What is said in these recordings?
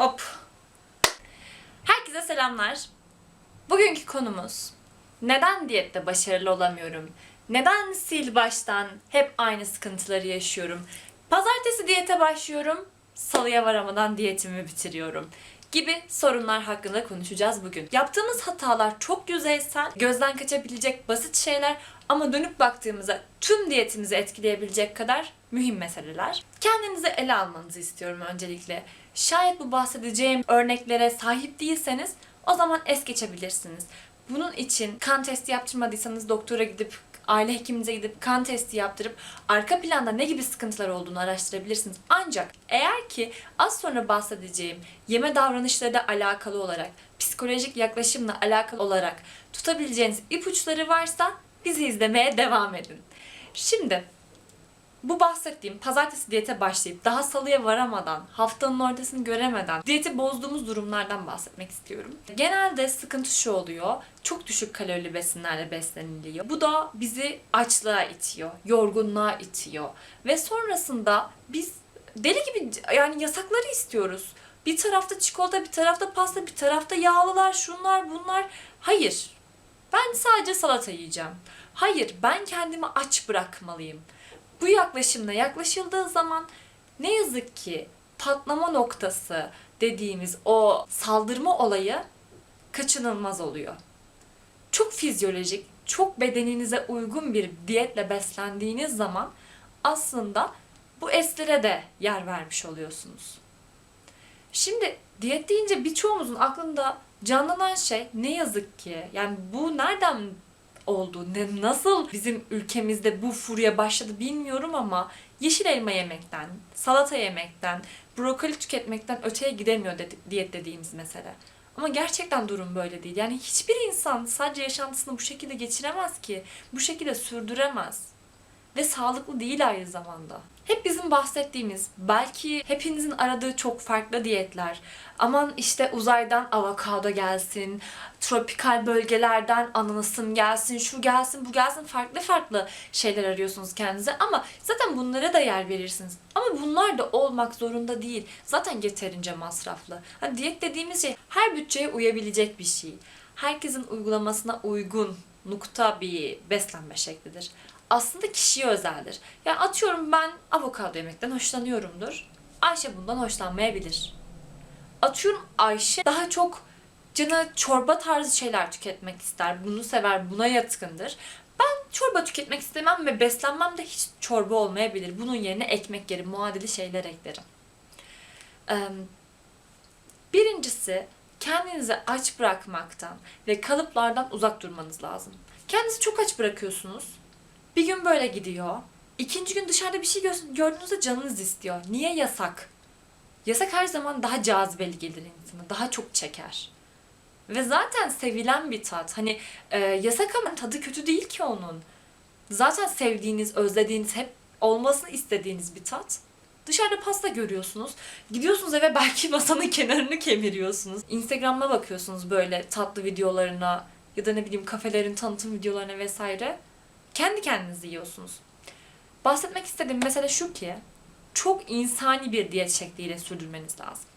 Hop. Herkese selamlar. Bugünkü konumuz neden diyette başarılı olamıyorum? Neden sil baştan hep aynı sıkıntıları yaşıyorum? Pazartesi diyete başlıyorum, salıya varamadan diyetimi bitiriyorum gibi sorunlar hakkında konuşacağız bugün. Yaptığımız hatalar çok yüzeysel, gözden kaçabilecek basit şeyler ama dönüp baktığımızda tüm diyetimizi etkileyebilecek kadar mühim meseleler. Kendinize ele almanızı istiyorum öncelikle. Şayet bu bahsedeceğim örneklere sahip değilseniz o zaman es geçebilirsiniz. Bunun için kan testi yaptırmadıysanız doktora gidip aile hekiminize gidip kan testi yaptırıp arka planda ne gibi sıkıntılar olduğunu araştırabilirsiniz. Ancak eğer ki az sonra bahsedeceğim yeme davranışları alakalı olarak, psikolojik yaklaşımla alakalı olarak tutabileceğiniz ipuçları varsa bizi izlemeye devam edin. Şimdi bu bahsettiğim pazartesi diyete başlayıp daha salıya varamadan, haftanın ortasını göremeden diyeti bozduğumuz durumlardan bahsetmek istiyorum. Genelde sıkıntı şu oluyor. Çok düşük kalorili besinlerle besleniliyor. Bu da bizi açlığa itiyor, yorgunluğa itiyor. Ve sonrasında biz deli gibi yani yasakları istiyoruz. Bir tarafta çikolata, bir tarafta pasta, bir tarafta yağlılar, şunlar, bunlar. Hayır. Ben sadece salata yiyeceğim. Hayır, ben kendimi aç bırakmalıyım. Bu yaklaşımla yaklaşıldığı zaman ne yazık ki patlama noktası dediğimiz o saldırma olayı kaçınılmaz oluyor. Çok fizyolojik, çok bedeninize uygun bir diyetle beslendiğiniz zaman aslında bu eslere de yer vermiş oluyorsunuz. Şimdi diyet deyince birçoğumuzun aklında canlanan şey ne yazık ki yani bu nereden oldu? Ne, nasıl bizim ülkemizde bu furya başladı bilmiyorum ama yeşil elma yemekten, salata yemekten, brokoli tüketmekten öteye gidemiyor dedi, diyet dediğimiz mesele. Ama gerçekten durum böyle değil. Yani hiçbir insan sadece yaşantısını bu şekilde geçiremez ki. Bu şekilde sürdüremez. Ve sağlıklı değil aynı zamanda. Hep bizim bahsettiğimiz, belki hepinizin aradığı çok farklı diyetler. Aman işte uzaydan avokado gelsin, tropikal bölgelerden ananasım gelsin, şu gelsin, bu gelsin. Farklı farklı şeyler arıyorsunuz kendinize ama zaten bunlara da yer verirsiniz. Ama bunlar da olmak zorunda değil. Zaten yeterince masraflı. Hani diyet dediğimiz şey her bütçeye uyabilecek bir şey. Herkesin uygulamasına uygun nokta bir beslenme şeklidir aslında kişiye özeldir. Yani atıyorum ben avokado yemekten hoşlanıyorumdur. Ayşe bundan hoşlanmayabilir. Atıyorum Ayşe daha çok canı çorba tarzı şeyler tüketmek ister. Bunu sever, buna yatkındır. Ben çorba tüketmek istemem ve beslenmem de hiç çorba olmayabilir. Bunun yerine ekmek yerim, muadili şeyler eklerim. Birincisi kendinizi aç bırakmaktan ve kalıplardan uzak durmanız lazım. Kendinizi çok aç bırakıyorsunuz bir gün böyle gidiyor. İkinci gün dışarıda bir şey gö- gördüğünüzde canınız istiyor. Niye yasak? Yasak her zaman daha cazibeli gelir insana. Daha çok çeker. Ve zaten sevilen bir tat. Hani e, yasak ama tadı kötü değil ki onun. Zaten sevdiğiniz, özlediğiniz, hep olmasını istediğiniz bir tat. Dışarıda pasta görüyorsunuz. Gidiyorsunuz eve belki masanın kenarını kemiriyorsunuz. Instagram'a bakıyorsunuz böyle tatlı videolarına ya da ne bileyim kafelerin tanıtım videolarına vesaire kendi kendinizi yiyorsunuz. Bahsetmek istediğim mesele şu ki çok insani bir diyet şekliyle sürdürmeniz lazım.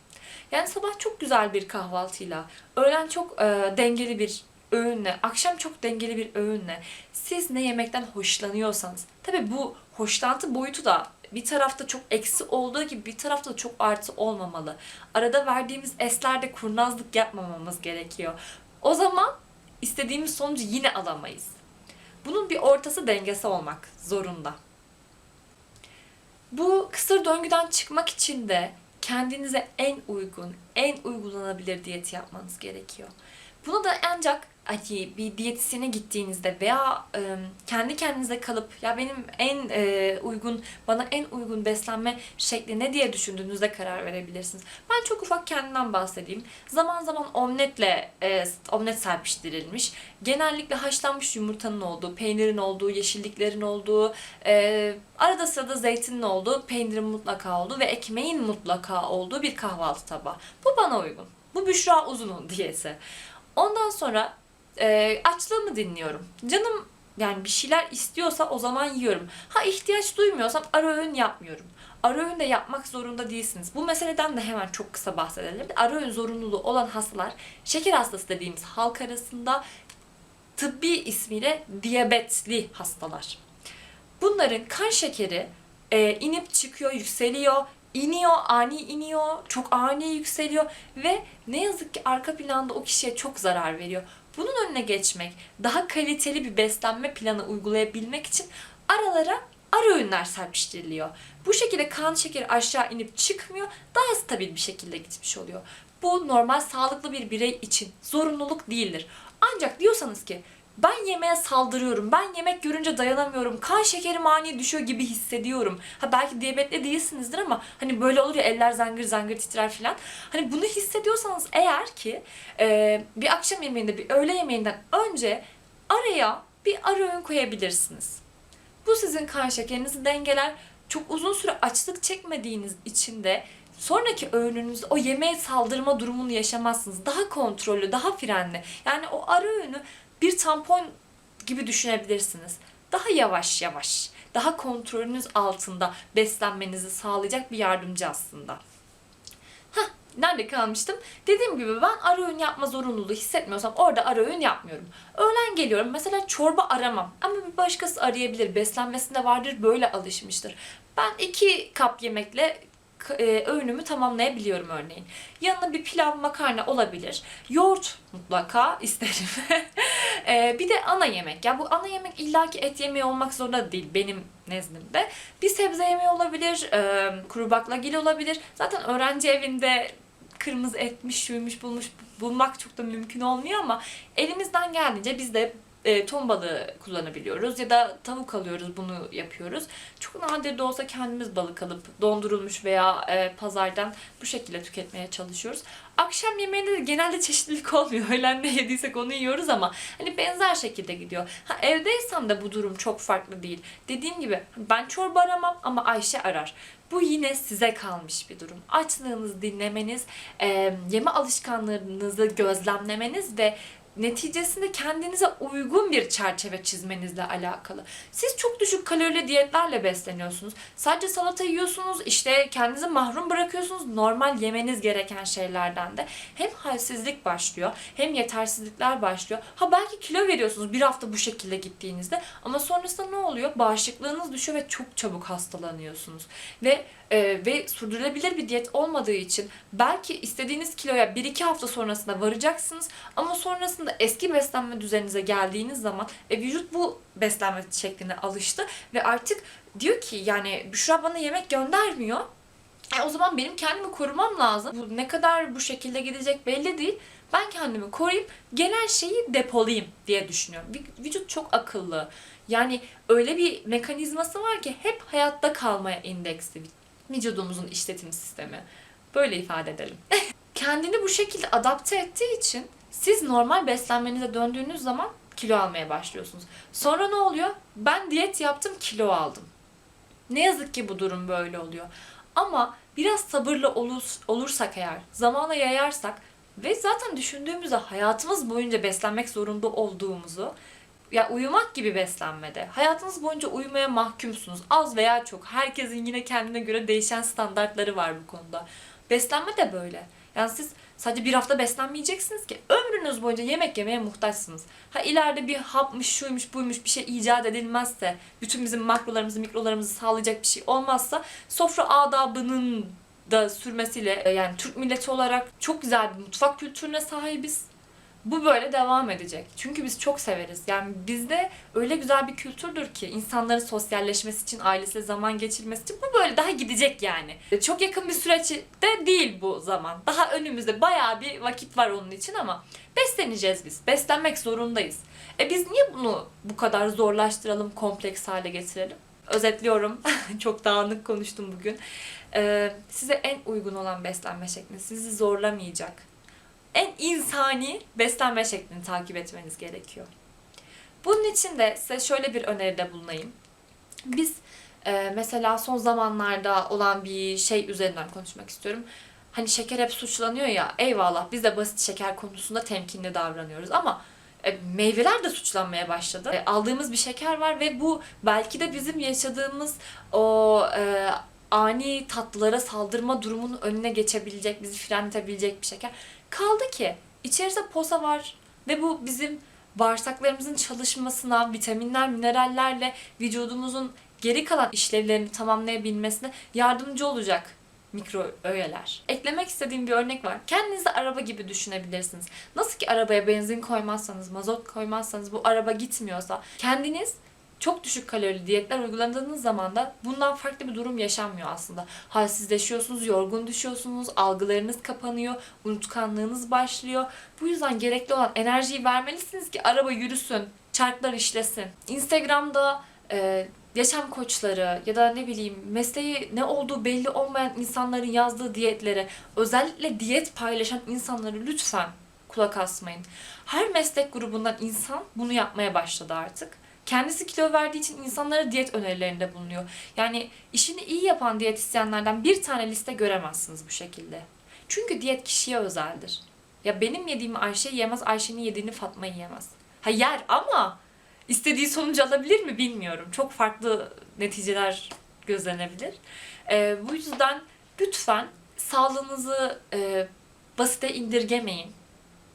Yani sabah çok güzel bir kahvaltıyla, öğlen çok e, dengeli bir öğünle, akşam çok dengeli bir öğünle siz ne yemekten hoşlanıyorsanız, tabi bu hoşlantı boyutu da bir tarafta çok eksi olduğu gibi bir tarafta da çok artı olmamalı. Arada verdiğimiz eslerde kurnazlık yapmamamız gerekiyor. O zaman istediğimiz sonucu yine alamayız. Bunun bir ortası dengesi olmak zorunda. Bu kısır döngüden çıkmak için de kendinize en uygun, en uygulanabilir diyeti yapmanız gerekiyor. Bunu da ancak hani bir diyetisyene gittiğinizde veya e, kendi kendinize kalıp ya benim en e, uygun bana en uygun beslenme şekli ne diye düşündüğünüzde karar verebilirsiniz. Ben çok ufak kendimden bahsedeyim. Zaman zaman omletle e, omlet serpiştirilmiş. Genellikle haşlanmış yumurtanın olduğu, peynirin olduğu, yeşilliklerin olduğu, e, arada sırada zeytinin olduğu, peynirin mutlaka olduğu ve ekmeğin mutlaka olduğu bir kahvaltı tabağı. Bu bana uygun. Bu Büşra Uzun'un diyeti. Ondan sonra e, açlığımı dinliyorum. Canım yani bir şeyler istiyorsa o zaman yiyorum. Ha ihtiyaç duymuyorsam ara öğün yapmıyorum. ara öğün de yapmak zorunda değilsiniz. Bu meseleden de hemen çok kısa bahsedelim. Ara öğün zorunluluğu olan hastalar şeker hastası dediğimiz halk arasında tıbbi ismiyle diyabetli hastalar. Bunların kan şekeri e, inip çıkıyor, yükseliyor, iniyor, ani iniyor, çok ani yükseliyor ve ne yazık ki arka planda o kişiye çok zarar veriyor. Bunun önüne geçmek, daha kaliteli bir beslenme planı uygulayabilmek için aralara ara öğünler serpiştiriliyor. Bu şekilde kan şekeri aşağı inip çıkmıyor, daha stabil bir şekilde gitmiş oluyor. Bu normal sağlıklı bir birey için zorunluluk değildir. Ancak diyorsanız ki ben yemeğe saldırıyorum, ben yemek görünce dayanamıyorum, kan şekerim ani düşüyor gibi hissediyorum. Ha belki diyabetli değilsinizdir ama hani böyle olur ya eller zangır zangır titrer filan. Hani bunu hissediyorsanız eğer ki e, bir akşam yemeğinde, bir öğle yemeğinden önce araya bir ara öğün koyabilirsiniz. Bu sizin kan şekerinizi dengeler. Çok uzun süre açlık çekmediğiniz için de sonraki öğününüzde o yemeğe saldırma durumunu yaşamazsınız. Daha kontrollü, daha frenli. Yani o ara öğünü bir tampon gibi düşünebilirsiniz. Daha yavaş yavaş, daha kontrolünüz altında beslenmenizi sağlayacak bir yardımcı aslında. Hah, nerede kalmıştım? Dediğim gibi ben ara öğün yapma zorunluluğu hissetmiyorsam orada ara öğün yapmıyorum. Öğlen geliyorum mesela çorba aramam ama bir başkası arayabilir. Beslenmesinde vardır böyle alışmıştır. Ben iki kap yemekle e, öğünümü tamamlayabiliyorum örneğin. Yanına bir pilav makarna olabilir. Yoğurt mutlaka isterim. E, bir de ana yemek. Ya bu ana yemek illaki et yemeği olmak zorunda değil benim nezdimde. Bir sebze yemeği olabilir, e, kuru baklagil olabilir. Zaten öğrenci evinde kırmızı etmiş, şuymuş, bulmuş bulmak çok da mümkün olmuyor ama elimizden geldiğince biz de e, ton balığı kullanabiliyoruz ya da tavuk alıyoruz bunu yapıyoruz. Çok nadir de olsa kendimiz balık alıp dondurulmuş veya e, pazardan bu şekilde tüketmeye çalışıyoruz. Akşam yemeğinde de genelde çeşitlilik olmuyor. Öğlen ne yediysek onu yiyoruz ama hani benzer şekilde gidiyor. Ha evdeysem de bu durum çok farklı değil. Dediğim gibi ben çorba aramam ama Ayşe arar. Bu yine size kalmış bir durum. Açlığınızı dinlemeniz, e, yeme alışkanlarınızı gözlemlemeniz ve neticesinde kendinize uygun bir çerçeve çizmenizle alakalı. Siz çok düşük kalorili diyetlerle besleniyorsunuz. Sadece salata yiyorsunuz, işte kendinizi mahrum bırakıyorsunuz normal yemeniz gereken şeylerden de. Hem halsizlik başlıyor, hem yetersizlikler başlıyor. Ha belki kilo veriyorsunuz bir hafta bu şekilde gittiğinizde ama sonrasında ne oluyor? Bağışıklığınız düşüyor ve çok çabuk hastalanıyorsunuz. Ve e, ve sürdürülebilir bir diyet olmadığı için belki istediğiniz kiloya 1-2 hafta sonrasında varacaksınız ama sonrasında eski beslenme düzeninize geldiğiniz zaman e, vücut bu beslenme şekline alıştı ve artık diyor ki yani Büşra bana yemek göndermiyor. E, o zaman benim kendimi korumam lazım. Bu ne kadar bu şekilde gidecek belli değil. Ben kendimi koruyup gelen şeyi depolayayım diye düşünüyorum. Vü- Vücut çok akıllı. Yani öyle bir mekanizması var ki hep hayatta kalmaya indeksli vücudumuzun işletim sistemi. Böyle ifade edelim. Kendini bu şekilde adapte ettiği için siz normal beslenmenize döndüğünüz zaman kilo almaya başlıyorsunuz. Sonra ne oluyor? Ben diyet yaptım, kilo aldım. Ne yazık ki bu durum böyle oluyor. Ama biraz sabırlı olur, olursak eğer, zamana yayarsak ve zaten düşündüğümüzde hayatımız boyunca beslenmek zorunda olduğumuzu ya uyumak gibi beslenmede. Hayatınız boyunca uyumaya mahkumsunuz. Az veya çok. Herkesin yine kendine göre değişen standartları var bu konuda. Beslenme de böyle. Yani siz sadece bir hafta beslenmeyeceksiniz ki. Ömrünüz boyunca yemek yemeye muhtaçsınız. Ha ileride bir hapmış, şuymuş, buymuş bir şey icat edilmezse, bütün bizim makrolarımızı, mikrolarımızı sağlayacak bir şey olmazsa sofra adabının da sürmesiyle e, yani Türk milleti olarak çok güzel bir mutfak kültürüne sahibiz. Bu böyle devam edecek. Çünkü biz çok severiz. Yani bizde öyle güzel bir kültürdür ki insanların sosyalleşmesi için, ailesiyle zaman geçirmesi için bu böyle daha gidecek yani. Çok yakın bir süreçte değil bu zaman. Daha önümüzde bayağı bir vakit var onun için ama besleneceğiz biz. Beslenmek zorundayız. E biz niye bunu bu kadar zorlaştıralım, kompleks hale getirelim? Özetliyorum. çok dağınık konuştum bugün. Ee, size en uygun olan beslenme şekli sizi zorlamayacak en insani beslenme şeklini takip etmeniz gerekiyor. Bunun için de size şöyle bir öneride bulunayım. Biz e, mesela son zamanlarda olan bir şey üzerinden konuşmak istiyorum. Hani şeker hep suçlanıyor ya, eyvallah biz de basit şeker konusunda temkinli davranıyoruz ama e, meyveler de suçlanmaya başladı. E, aldığımız bir şeker var ve bu belki de bizim yaşadığımız o e, ani tatlılara saldırma durumunun önüne geçebilecek, bizi frenletebilecek bir şeker. Kaldı ki içerisinde posa var ve bu bizim bağırsaklarımızın çalışmasına, vitaminler, minerallerle vücudumuzun geri kalan işlevlerini tamamlayabilmesine yardımcı olacak mikro öğeler. Eklemek istediğim bir örnek var. Kendinizi araba gibi düşünebilirsiniz. Nasıl ki arabaya benzin koymazsanız, mazot koymazsanız bu araba gitmiyorsa kendiniz çok düşük kalorili diyetler uyguladığınız zaman da bundan farklı bir durum yaşanmıyor aslında. Halsizleşiyorsunuz, yorgun düşüyorsunuz, algılarınız kapanıyor, unutkanlığınız başlıyor. Bu yüzden gerekli olan enerjiyi vermelisiniz ki araba yürüsün, çarklar işlesin. Instagram'da e, yaşam koçları ya da ne bileyim mesleği ne olduğu belli olmayan insanların yazdığı diyetlere özellikle diyet paylaşan insanları lütfen kulak asmayın. Her meslek grubundan insan bunu yapmaya başladı artık. Kendisi kilo verdiği için insanlara diyet önerilerinde bulunuyor. Yani işini iyi yapan diyetisyenlerden bir tane liste göremezsiniz bu şekilde. Çünkü diyet kişiye özeldir. Ya benim yediğimi Ayşe yemez, Ayşe'nin yediğini Fatma yiyemez. Ha yer ama istediği sonucu alabilir mi bilmiyorum. Çok farklı neticeler gözlenebilir. Ee, bu yüzden lütfen sağlığınızı e, basite indirgemeyin.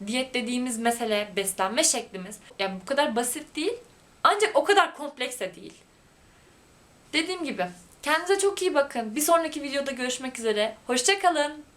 Diyet dediğimiz mesele beslenme şeklimiz. Yani bu kadar basit değil ancak o kadar kompleks de değil. Dediğim gibi kendinize çok iyi bakın. Bir sonraki videoda görüşmek üzere. Hoşçakalın.